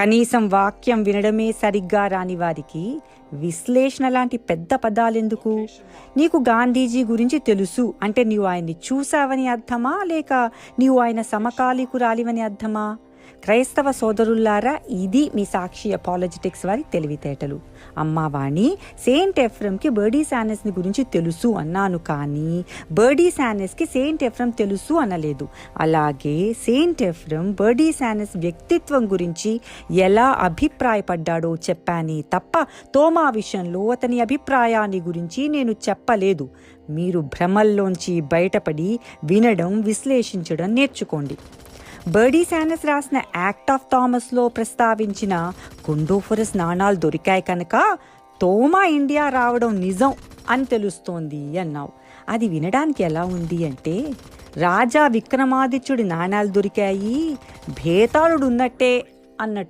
కనీసం వాక్యం వినడమే సరిగ్గా రాని వారికి విశ్లేషణ లాంటి పెద్ద పదాలెందుకు? నీకు గాంధీజీ గురించి తెలుసు అంటే నీవు ఆయన్ని చూసావని అర్థమా? లేక నీవు ఆయన సమకాలీకురాలివని అర్థమా? క్రైస్తవ సోదరుల్లారా ఇది మీ సాక్షి అపాలజెటిక్స్ వారి తెలివితేటలు. అమ్మావాణి సెయింట్ ఎఫ్రమ్కి బర్డీ శానెస్ని గురించి తెలుసు అన్నాను కానీ బర్డీ శానెస్కి సెయింట్ ఎఫ్రమ్ తెలుసు అనలేదు. అలాగే సెయింట్ ఎఫ్రమ్ బర్డీ శానెస్ వ్యక్తిత్వం గురించి ఎలా అభిప్రాయపడ్డాడో చెప్పాని తప్ప తోమా విషయంలో అతని అభిప్రాయాన్ని గురించి నేను చెప్పలేదు. మీరు భ్రమల్లోంచి బయటపడి వినడం విశ్లేషించడం నేర్చుకోండి. బర్డీ శానస్ రాసిన యాక్ట్ ఆఫ్ థామస్లో ప్రస్తావించిన కుండోఫరస్ నాణాలు దొరికాయి కనుక తోమా ఇండియా రావడం నిజం అని తెలుస్తోంది అన్నావు. అది వినడానికి ఎలా ఉంది అంటే రాజా విక్రమాదిత్యుడి నాణాలు దొరికాయి భేతాళుడు ఉన్నట్టే అన్నట్టు.